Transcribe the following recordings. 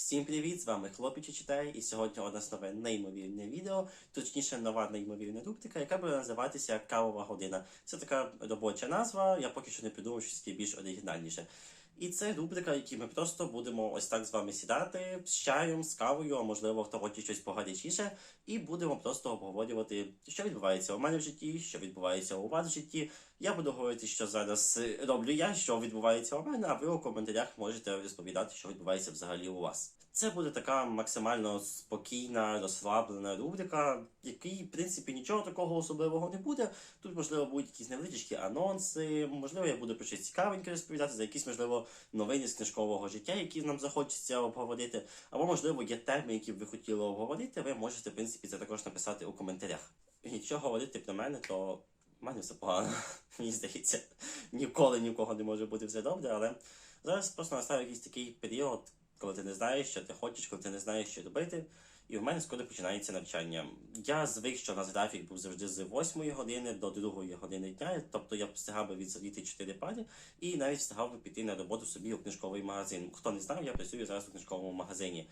Всім привіт! З вами Хлопічі читає, і сьогодні у нас нове неймовірне відео, точніше нова неймовірна рубрика, яка буде називатися Кавова година. Це така робоча назва, я поки що не придумав щось більш оригінальніше. І це рубрика, які ми просто будемо ось так з вами сідати з чаєм, з кавою, а можливо в того щось погарячіше, і будемо просто обговорювати, що відбувається у мене в житті, що відбувається у вас в житті. Я буду говорити, що зараз роблю я, що відбувається у мене, а ви у коментарях можете розповідати, що відбувається взагалі у вас. Це буде така максимально спокійна, розслаблена рубрика, якій, в принципі, нічого такого особливого не буде. Тут, можливо, будуть якісь невеличкі анонси, можливо, я буду про щось цікавеньке розповідати, за якісь, можливо, новини з книжкового життя, які нам захочеться обговорити. Або, можливо, є теми, які б ви хотіли обговорити, ви можете, в принципі, це також написати у коментарях. Якщо говорити про мене, то в мене все погано, мені здається. Ніколи ні в кого не може бути все добре, але зараз просто настав якийсь такий період, коли ти не знаєш, що ти хочеш, коли ти не знаєш, що робити. І в мене скоро починається навчання. Я звик, що у нас графік був завжди з 8 години до 2 години дня, тобто я встигав би відсидіти 4 пари і навіть встигав би піти на роботу собі у книжковий магазин. Хто не знав, я працюю зараз у книжковому магазині.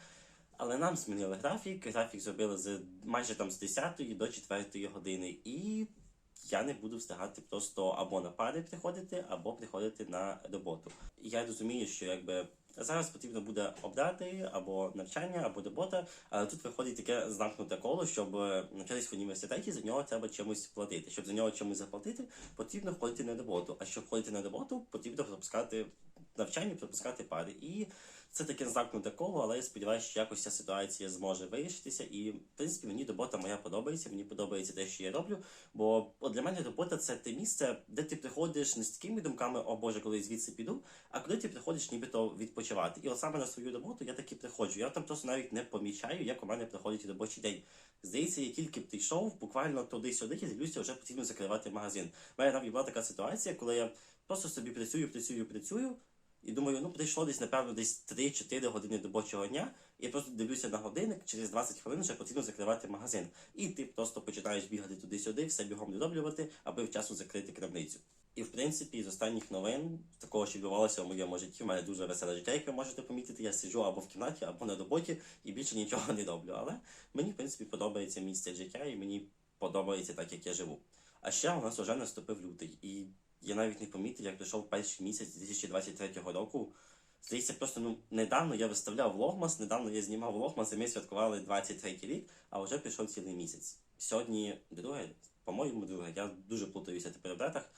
Але нам змінили графік. Графік зробили з майже там з 10 до 4 години. І я не буду встигати просто або на пари приходити, або приходити на роботу. І я розумію, що якби зараз потрібно буде обрати або навчання, або робота, але тут виходить таке замкнуте коло, щоб навчатись в університеті, за нього треба чимось платити. Щоб за нього чимось заплатити, потрібно ходити на роботу. А щоб ходити на роботу, потрібно пропускати навчання, пропускати пари. І це таке замкнуте коло, але я сподіваюся, що якось ця ситуація зможе вирішитися. І в принципі мені робота моя подобається. Мені подобається те, що я роблю. Бо от для мене робота це те місце, де ти приходиш не з такими думками, о Боже, коли звідси піду, а коли ти приходиш нібито відпочивати. І от саме на свою роботу я таки приходжу. Я там просто навіть не помічаю, як у мене приходить робочий день. Здається, я тільки прийшов, буквально туди-сюди, і дивлюся, вже потрібно закривати магазин. У мене навіть була така ситуація, коли я просто собі працюю, працюю, працюю. І думаю, ну прийшло десь, напевно, десь 3-4 години робочого дня. Я просто дивлюся на годинник, через 20 хвилин вже потрібно закривати магазин. І ти просто починаєш бігати туди-сюди, все бігом дороблювати, аби вчасно закрити крамницю. І в принципі, з останніх новин, такого, що відбувалося в моєму житті, в мене дуже веселе життя, як ви можете помітити, я сиджу або в кімнаті, або на роботі і більше нічого не роблю. Але мені, в принципі, подобається місце життя, і мені подобається так, як я живу. А ще у нас вже наступив лютий, і я навіть не помітив, як прийшов перший місяць 2023 року. Здається, просто ну недавно я виставляв влогмас, недавно я знімав влогмас, і ми святкували 23 рік, а вже пішов цілий місяць. Сьогодні друге, по-моєму, друге. Я дуже плутаюся тепер в датах.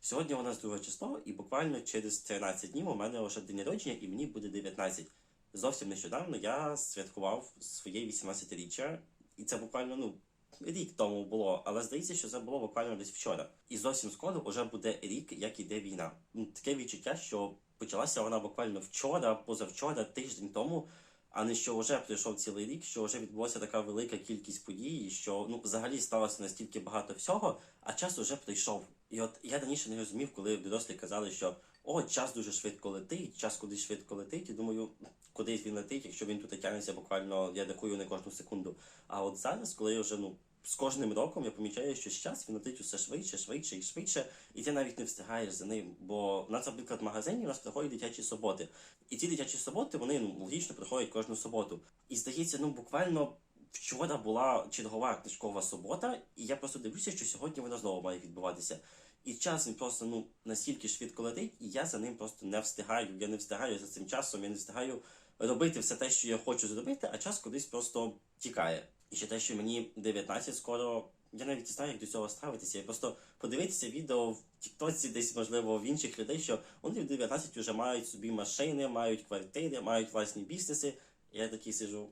Сьогодні у нас друге число, і буквально через 13 днів у мене вже день народження, і мені буде 19. Зовсім нещодавно я святкував своє 18-річчя, і це буквально ну рік тому було, але здається, що це було буквально десь вчора. І зовсім скоро вже буде рік, як іде війна. Таке відчуття, що почалася вона буквально вчора, позавчора, тиждень тому. А не що вже пройшов цілий рік, що вже відбулася така велика кількість подій, що ну взагалі сталося настільки багато всього, а час уже прийшов. І от я раніше не розумів, коли дорослі казали, що о, час дуже швидко летить, час кудись швидко летить. І думаю, кудись він летить, якщо він тут тягнеться буквально, я рахую не кожну секунду. А от зараз, коли я вже ну з кожним роком я помічаю, що час він летить усе швидше, швидше і швидше, і ти навіть не встигаєш за ним. Бо у нас, наприклад, в магазині у нас проходять дитячі суботи. І ці дитячі суботи вони ну, логічно проходять кожну суботу. І здається, ну буквально вчора була чергова книжкова субота, і я просто дивлюся, що сьогодні вона знову має відбуватися. І час він просто ну настільки швидко летить, і я за ним просто не встигаю. Я не встигаю за цим часом, я не встигаю робити все те, що я хочу зробити, а час кудись просто тікає. І ще те, що мені 19 скоро. Я навіть не знаю, як до цього ставитися. Я просто подивитися відео в Тіктоці, десь, можливо, в інших людей, що вони в 19 вже мають собі машини, мають квартири, мають власні бізнеси. Я такий сижу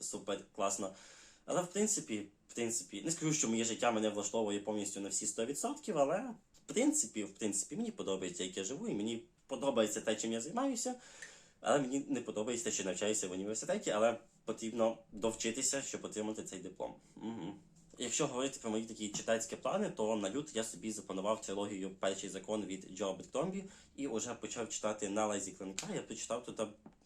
супер класно. Але в принципі, в принципі, не скажу, що моє життя мене влаштовує повністю на всі 100%, але в принципі, в принципі, мені подобається, як я живу, і мені подобається те, чим я займаюся. Але мені не подобається що навчаюся в університеті, але потрібно довчитися, щоб отримати цей диплом. Угу. Якщо говорити про мої такі читацькі плани, то на лют я собі запланував трилогію Перший закон від Джо Бертомбі і вже почав читати на лезі клинка. Я прочитав тут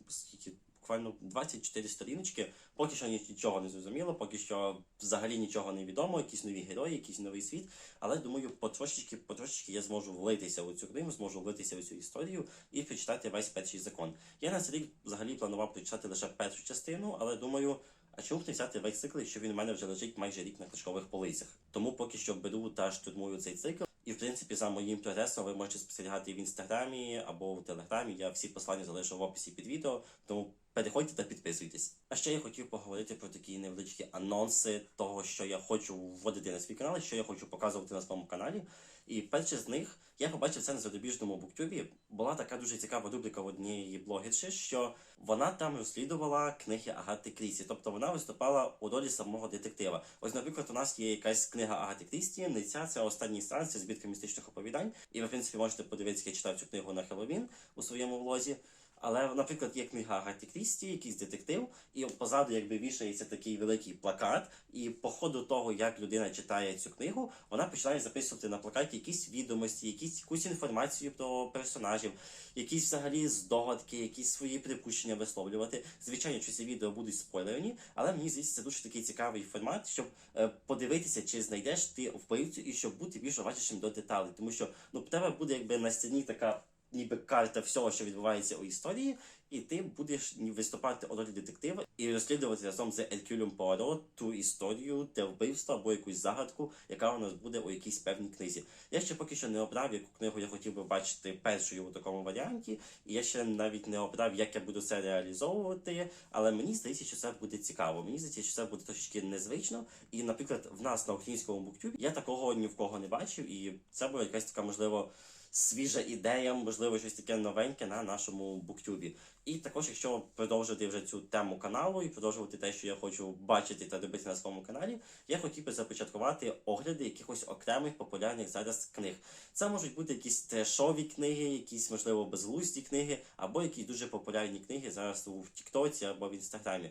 скільки буквально 24 сторіночки. Поки що нічого не зрозуміло, поки що взагалі нічого не відомо, якісь нові герої, якийсь новий світ. Але думаю, потрошечки, потрошечки я зможу влитися у цю книгу, зможу влитися у цю історію і прочитати весь перший закон. Я на цей рік взагалі планував прочитати лише першу частину, але думаю. А чому б не взяти весь цикл, якщо він у мене вже лежить майже рік на книжкових полицях? Тому поки що беру та штурмую цей цикл. І в принципі за моїм прогресом ви можете спостерігати в інстаграмі або в телеграмі. Я всі послання залишу в описі під відео, тому переходьте та підписуйтесь. А ще я хотів поговорити про такі невеличкі анонси того, що я хочу вводити на свій канал, що я хочу показувати на своєму каналі. І перше з них я побачив це на зарубіжному буктюбі. Була така дуже цікава рубрика в однієї блогерші, що вона там розслідувала книги Агати Крісті, тобто вона виступала у ролі самого детектива. Ось, наприклад, у нас є якась книга Агати Крісті, не ця це останній станція, збірка містичних оповідань. І ви, в принципі, можете подивитися, я читав цю книгу на Хеллоуін у своєму влозі. Але, наприклад, є книга Агаті Крісті, якийсь детектив, і позаду якби вішається такий великий плакат. І по ходу того, як людина читає цю книгу, вона починає записувати на плакаті якісь відомості, якісь якусь інформацію про персонажів, якісь взагалі здогадки, якісь свої припущення висловлювати. Звичайно, що ці відео будуть спойлерні, але мені здається, це дуже такий цікавий формат, щоб е, подивитися, чи знайдеш ти вбивцю, і щоб бути більш уважнішим до деталей. Тому що ну тебе буде якби на стіні така ніби карта всього, що відбувається у історії, і ти будеш виступати у ролі детектива і розслідувати разом з Еркюлем Пуаро ту історію, те вбивство або якусь загадку, яка у нас буде у якійсь певній книзі. Я ще поки що не обрав, яку книгу я хотів би бачити першою у такому варіанті, і я ще навіть не обрав, як я буду це реалізовувати. Але мені здається, що це буде цікаво. Мені здається, що це буде трошечки незвично. І, наприклад, в нас на українському буктюбі я такого ні в кого не бачив, і це була якась така можливо свіжа ідея, можливо, щось таке новеньке на нашому буктюбі. І також, якщо продовжити вже цю тему каналу і продовжувати те, що я хочу бачити та робити на своєму каналі, я хотів би започаткувати огляди якихось окремих популярних зараз книг. Це можуть бути якісь трешові книги, якісь, можливо, безглузді книги, або якісь дуже популярні книги зараз у Тіктоці або в Інстаграмі.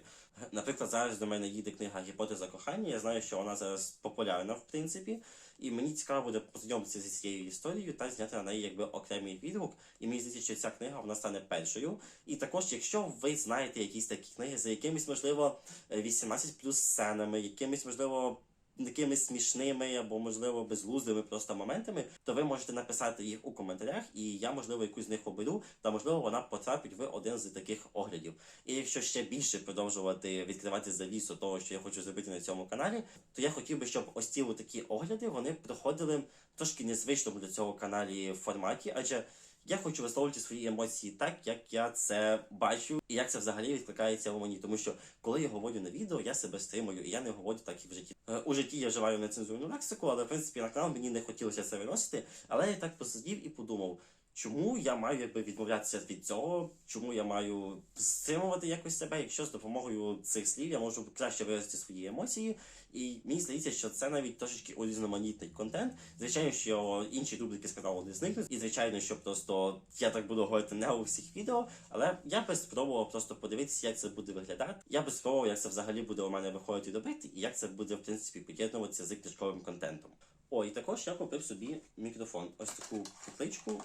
Наприклад, зараз до мене їде книга Гіпотеза кохання. Я знаю, що вона зараз популярна, в принципі. І мені цікаво буде познайомитися зі цією історією та зняти на неї якби окремий відгук. І мені здається, що ця книга вона стане першою. І також, якщо ви знаєте якісь такі книги за якимись, можливо, е, 18 плюс сценами, якимись, можливо, якимись смішними або, можливо, безглуздими просто моментами, то ви можете написати їх у коментарях, і я, можливо, якусь з них оберу, та можливо вона потрапить в один з таких оглядів. І якщо ще більше продовжувати відкривати завісу того, що я хочу зробити на цьому каналі, то я хотів би, щоб ось ці такі огляди вони проходили трошки незвичному для цього каналі форматі, адже я хочу висловлювати свої емоції так, як я це бачу, і як це взагалі відкликається у мені. Тому що коли я говорю на відео, я себе стримую, і я не говорю так, і в житті. Е, У житті я вживаю нецензурну лексику, але в принципі на канал мені не хотілося це виносити. Але я так посидів і подумав. Чому я маю якби відмовлятися від цього? Чому я маю стримувати якось себе? Якщо з допомогою цих слів я можу краще виразити свої емоції, і мені здається, що це навіть трошечки урізноманітний контент. Звичайно, що інші рубрики з каналу не зникнуть, і звичайно, що просто я так буду говорити не у всіх відео, але я би спробував просто подивитися, як це буде виглядати. Я би спробував, як це взагалі буде у мене виходити і робити, і як це буде в принципі поєднуватися з книжковим контентом. О, і також я купив собі мікрофон. Ось таку тепличку.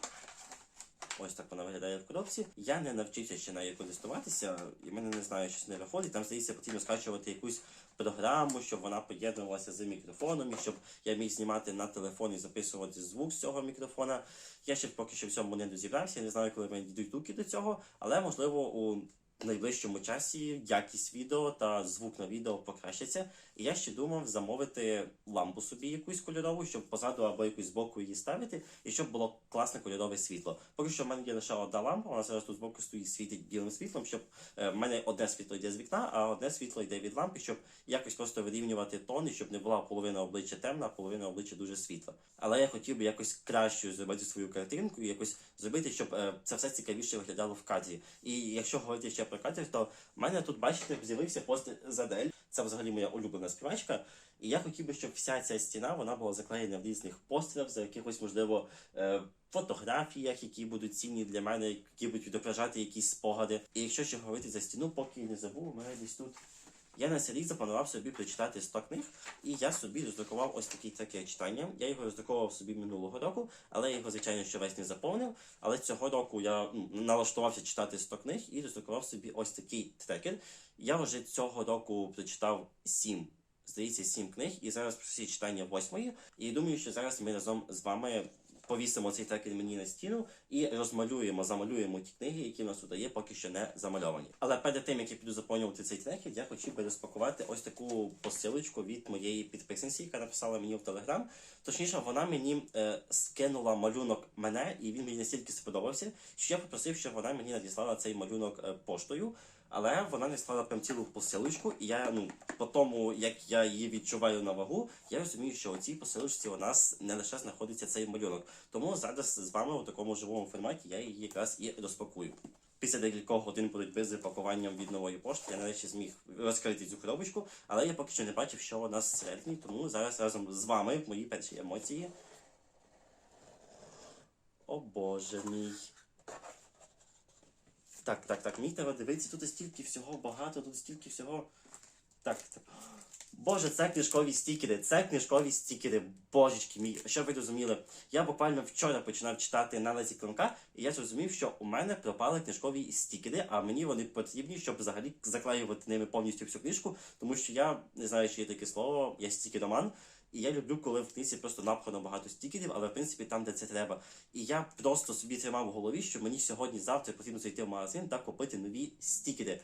Ось так вона виглядає в коробці. Я не навчився ще нею користуватися, і мене не знаю, щось не виходить. Там здається, потрібно скачувати якусь програму, щоб вона поєднувалася з мікрофоном, і щоб я міг знімати на телефон і записувати звук з цього мікрофона. Я ще поки що в цьому не дозібрався. Я не знаю, коли в мене дійдуть руки до цього, але можливо у найближчому часі якість відео та звук на відео покращаться. І я ще думав замовити лампу собі якусь кольорову, щоб позаду або якусь збоку її ставити, і щоб було класне кольорове світло. Поки що в мене є лише одна лампа, вона зараз тут збоку стоїть світить білим світлом, щоб е, в мене одне світло йде з вікна, а одне світло йде від лампи, щоб якось просто вирівнювати тон, і щоб не була половина обличчя темна, а половина обличчя дуже світла. Але я хотів би якось краще зробити свою картинку і якось зробити, щоб е, це все цікавіше виглядало в кадрі. І якщо говорити ще кадр, то в мене тут, бачите, з'явився пост Задель. Це взагалі моя улюблена співачка. І я хотів би, щоб вся ця стіна вона була заклеєна в різних постерах, за якихось, можливо, е, фотографіях, які будуть цінні для мене, які будуть відображати якісь спогади. І якщо ще говорити за стіну, поки не забув, у мене десь тут Я на цей рік запланував собі прочитати 100 книг, і я собі роздрукував ось такий таке читання. Я його роздруковував собі минулого року, але я його, звичайно, що весь не заповнив. Але цього року я ну, налаштувався читати 100 книг і роздрукував собі ось такий трекер. Я вже цього року прочитав 7 здається, сім книг, і зараз всі читання восьмої. І думаю, що зараз ми разом з вами повісимо цей трекер мені на стіну і розмалюємо, замалюємо ті книги, які в нас тут є, поки що не замальовані. Але перед тим як я піду заповнювати цей трекер, я хотів би розпакувати ось таку посилочку від моєї підписниці, яка написала мені в Телеграм. Точніше, вона мені е, скинула малюнок мене, і він мені настільки сподобався, що я попросив, щоб вона мені надіслала цей малюнок е, поштою. Але вона не склала прям цілу посилочку, і я ну по тому, як я її відчуваю на вагу, я розумію, що у цій посилочці у нас не лише знаходиться цей малюнок. Тому зараз з вами у такому живому форматі я її якраз і розпакую. Після декількох годин боротьби з пакуванням від нової пошти я нарешті зміг розкрити цю коробочку, але я поки що не бачив, що у нас всередині, тому зараз разом з вами мої перші емоції. О боже мій. Так, так, так, мій треба дивитися, тут стільки всього багато, тут стільки всього. Так, так. Боже, це книжкові стікери, це книжкові стікери, божечки мій. Щоб ви розуміли, я буквально вчора починав читати аналізі клинка, і я зрозумів, що у мене пропали книжкові стікери, а мені вони потрібні, щоб взагалі заклеювати ними повністю всю книжку, тому що я не знаю, чи є таке слово, я стікероман. І я люблю, коли в книзі просто напхано багато стікерів, але в принципі там, де це треба. І я просто собі тримав в голові, що мені сьогодні-завтра потрібно зайти в магазин та купити нові стікери.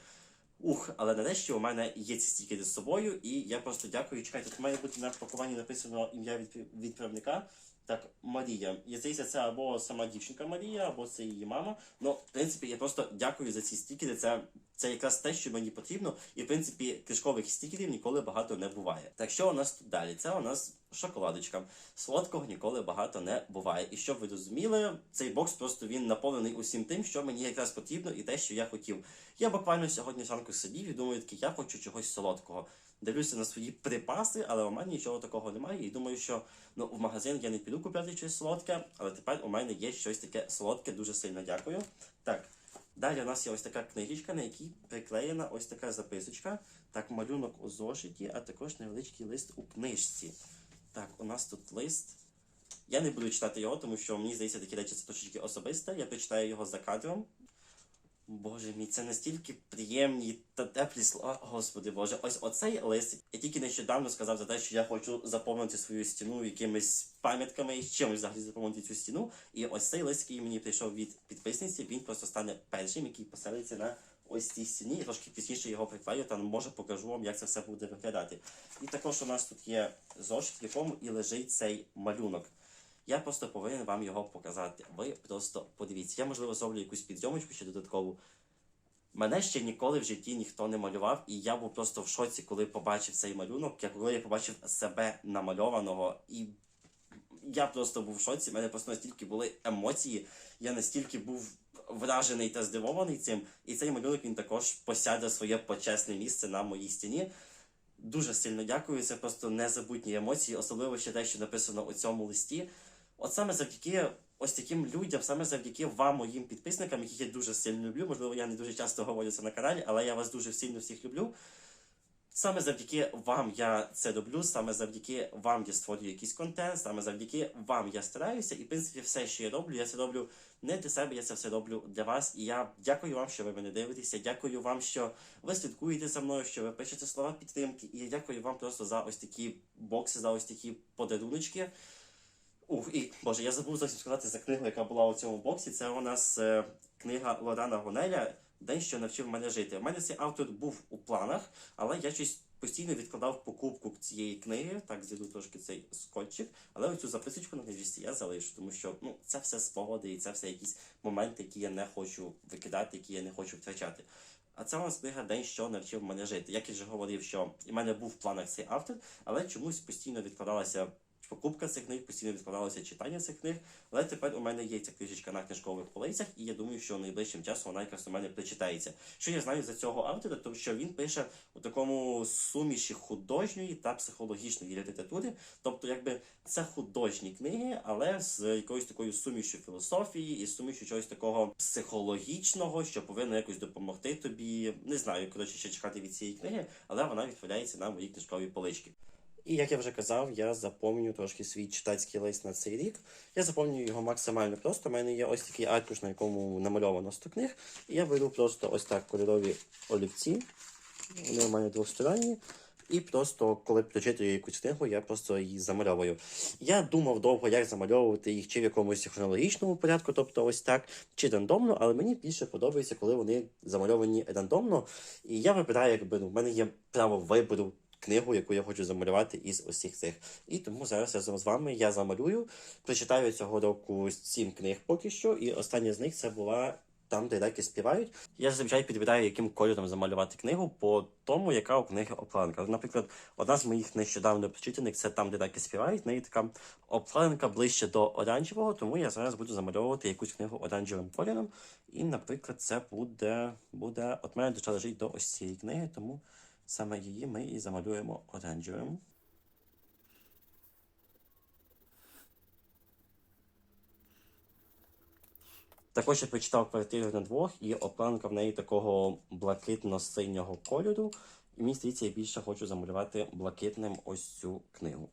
Ух, але нарешті у мене є ці стікери з собою, і я просто дякую. Чекайте, тут має бути на пакуванні написано ім'я від відправника. Так, Марія. Я здається, це або сама дівчинка Марія, або це її мама. Ну, в принципі, я просто дякую за ці стікери. Це, це якраз те, що мені потрібно. І в принципі, кишкових стікерів ніколи багато не буває. Так що у нас тут далі? Це у нас шоколадочка. Солодкого ніколи багато не буває. І щоб ви розуміли, цей бокс просто він наповнений усім тим, що мені якраз потрібно, і те, що я хотів. Я буквально сьогодні зранку сидів і думаю, такий, я хочу чогось солодкого. Дивлюся на свої припаси, але у мене нічого такого немає. І думаю, що ну в магазин я не піду купляти щось солодке, але тепер у мене є щось таке солодке. Дуже сильно дякую. Так. Далі у нас є ось така книжечка, на якій приклеєна ось така записочка. Так, малюнок у зошиті, а також невеличкий лист у книжці. Так, у нас тут лист. Я не буду читати його, тому що мені здається, такі речі це трошечки особисте. Я прочитаю його за кадром. Боже мій, це настільки приємні та теплі слова. Господи Боже, ось оцей лист. Я тільки нещодавно сказав за те, що я хочу заповнити свою стіну якимись пам'ятками і чимось взагалі заповнити цю стіну. І ось цей лист, який мені прийшов від підписниці, він просто стане першим, який поселиться на ось цій стіні. Я трошки пізніше його приклею, та може покажу вам, як це все буде виглядати. І також у нас тут є зошит, в якому і лежить цей малюнок. Я просто повинен вам його показати. Ви просто подивіться. Я, можливо, зроблю якусь підйомочку ще додаткову. Мене ще ніколи в житті ніхто не малював, і я був просто в шоці, коли побачив цей малюнок, я коли я побачив себе намальованого. І я просто був в шоці. У мене просто настільки були емоції, я настільки був вражений та здивований цим. І цей малюнок він також посяде своє почесне місце на моїй стіні. Дуже сильно дякую. Це просто незабутні емоції, особливо ще те, що написано у цьому листі. От саме завдяки ось таким людям, саме завдяки вам, моїм підписникам, яких я дуже сильно люблю. Можливо, я не дуже часто говорю це на каналі, але я вас дуже сильно всіх люблю. Саме завдяки вам я це роблю, саме завдяки вам я створюю якийсь контент, саме завдяки вам я стараюся, і в принципі все, що я роблю, я це роблю не для себе, я це все роблю для вас. І я дякую вам, що ви мене дивитеся. Дякую вам, що ви слідкуєте за мною, що ви пишете слова підтримки. І я дякую вам просто за ось такі бокси, за ось такі подаруночки. Ух, і боже, я забув зовсім сказати за книгу, яка була у цьому боксі. Це у нас е, книга Лорана Гонеля День, що навчив мене жити. У мене цей автор був у планах, але я щось постійно відкладав покупку цієї книги. Так, зійду трошки цей скотчик. Але оцю записочку на книжці я залишу, тому що ну, це все спогади і це все якісь моменти, які я не хочу викидати, які я не хочу втрачати. А це у нас книга День, що навчив мене жити. Як я вже говорив, що в мене був в планах цей автор, але чомусь постійно відкладалася покупка цих книг, постійно відкладалося читання цих книг. Але тепер у мене є ця книжечка на книжкових полицях, і я думаю, що найближчим часом вона якраз у мене прочитається. Що я знаю за цього автора, то що він пише у такому суміші художньої та психологічної літератури. Тобто, якби це художні книги, але з якоюсь такою сумішю філософії і сумішю чогось такого психологічного, що повинно якось допомогти тобі. Не знаю, коротше, що чекати від цієї книги, але вона відправляється на мої книжкові полички. І як я вже казав, я заповнюю трошки свій читацький лист на цей рік. Я заповнюю його максимально просто. У мене є ось такий аркуш, на якому намальовано 100 книг. І я беру просто ось так кольорові олівці. Вони у мене двосторонні. І просто, коли прочитую якусь книгу, я просто її замальовую. Я думав довго, як замальовувати їх чи в якомусь хронологічному порядку, тобто ось так, чи рандомно, але мені більше подобається, коли вони замальовані рандомно. І я вибираю, якби ну, в мене є право вибору книгу, яку я хочу замалювати із усіх цих. І тому зараз разом з вами я замалюю. Прочитаю цього року сім книг поки що, і остання з них це була. Там, де реки співають, я зазвичай підбираю, яким кольором замалювати книгу по тому, яка у книги обкладинка. Наприклад, одна з моїх нещодавно прочитаних це там, де реки співають. В неї така обкладинка ближче до оранжевого, тому я зараз буду замальовувати якусь книгу оранжевим кольором. І, наприклад, це буде. буде... От мене душа лежить до ось цієї книги, тому саме її ми і замалюємо оранжевим. Також я прочитав квартиру на двох, і опланка в неї такого блакитно-синього кольору. І мені здається, я більше хочу замалювати блакитним ось цю книгу.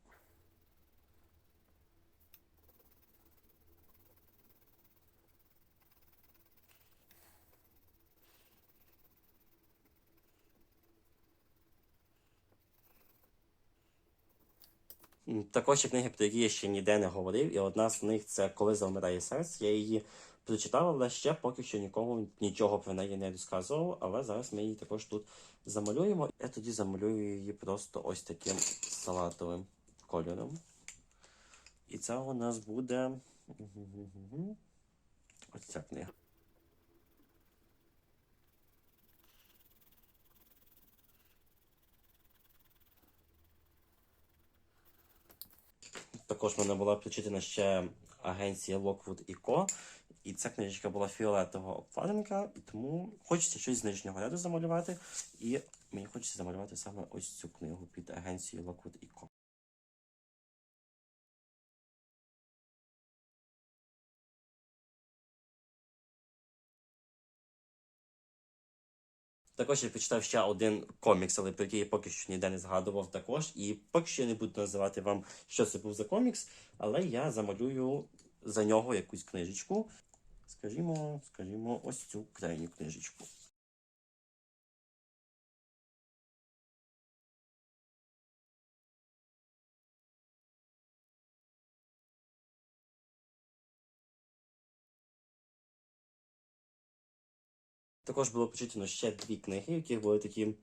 Також є книги, про які я ще ніде не говорив, і одна з них це Коли завмирає серце. Я її прочитав, але ще поки що нікому нічого про неї не розказував. Але зараз ми її також тут замалюємо. Я тоді замалюю її просто ось таким салатовим кольором. І це у нас буде ось ця книга. Також в мене була прочитана ще агенція Lockwood Co. І ця книжечка була фіолетового обкладинка, і тому хочеться щось з нижнього ряду замалювати. І мені хочеться замалювати саме ось цю книгу під агенцією Lockwood Co. Також я прочитав ще один комікс, але про який я поки що ніде не згадував також. І поки що я не буду називати вам, що це був за комікс, але я замалюю за нього якусь книжечку. Скажімо, скажімо, ось цю крайню книжечку. Також було прочитано ще дві книги, в яких були такі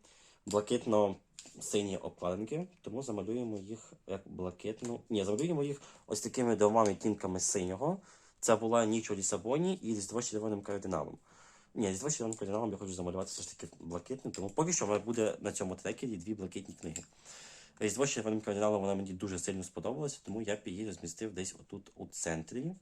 блакитно-сині обкладинки, тому замалюємо їх як блакитну. Ні, замалюємо їх ось такими двома відтінками синього. Це була ніч у Лісабоні і Різдво з червоним кардиналом. Ні, Різдво з червоним кардиналом я хочу замалювати все ж таки блакитним, тому поки що в мене буде на цьому трекері дві блакитні книги. Різдво з червоним кардиналом вона мені дуже сильно сподобалася, тому я б її розмістив десь отут у центрі.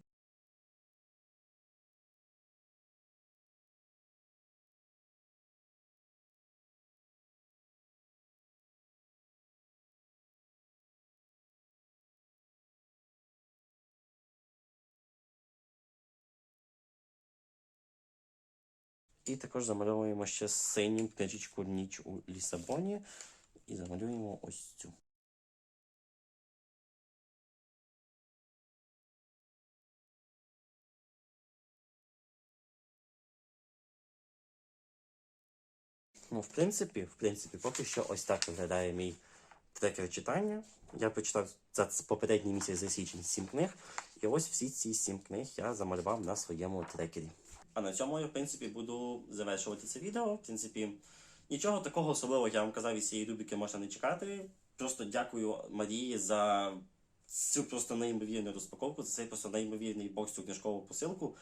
І також замальовуємо ще синім книжечку Ніч у Лісабоні. І замалюємо ось цю. Ну, в принципі, в принципі, поки що ось так виглядає мій трекер читання. Я прочитав за попередній місяць за січень сім книг. І ось всі ці сім книг я замалював на своєму трекері. А на цьому я, в принципі, буду завершувати це відео. В принципі, нічого такого особливого я вам казав із цієї рубрики можна не чекати. Просто дякую Марії за цю просто неймовірну розпаковку, за цей просто неймовірний бокс цю книжкову посилку.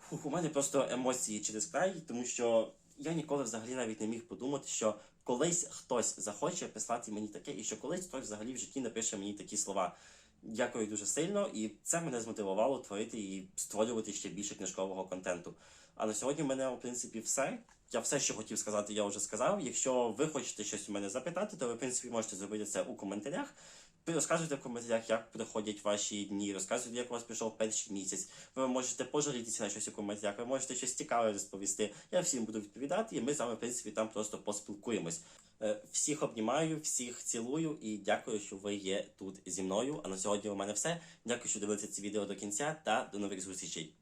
Фух, у мене просто емоції через край, тому що я ніколи взагалі навіть не міг подумати, що колись хтось захоче писати мені таке, і що колись хтось взагалі в житті напише мені такі слова. Дякую дуже сильно, і це мене змотивувало творити і створювати ще більше книжкового контенту. А на сьогодні в мене, в принципі, все. Я все, що хотів сказати, я вже сказав. Якщо ви хочете щось у мене запитати, то ви, в принципі, можете зробити це у коментарях. Ви розказуйте в коментарях, як проходять ваші дні, розказуйте, як у вас пройшов перший місяць. Ви можете пожалітися на щось у коментарях, ви можете щось цікаве розповісти. Я всім буду відповідати, і ми з вами, в принципі, там просто поспілкуємось. Е, Всіх обнімаю, всіх цілую і дякую, що ви є тут зі мною. А на сьогодні у мене все. Дякую, що дивилися це відео до кінця та до нових зустрічей.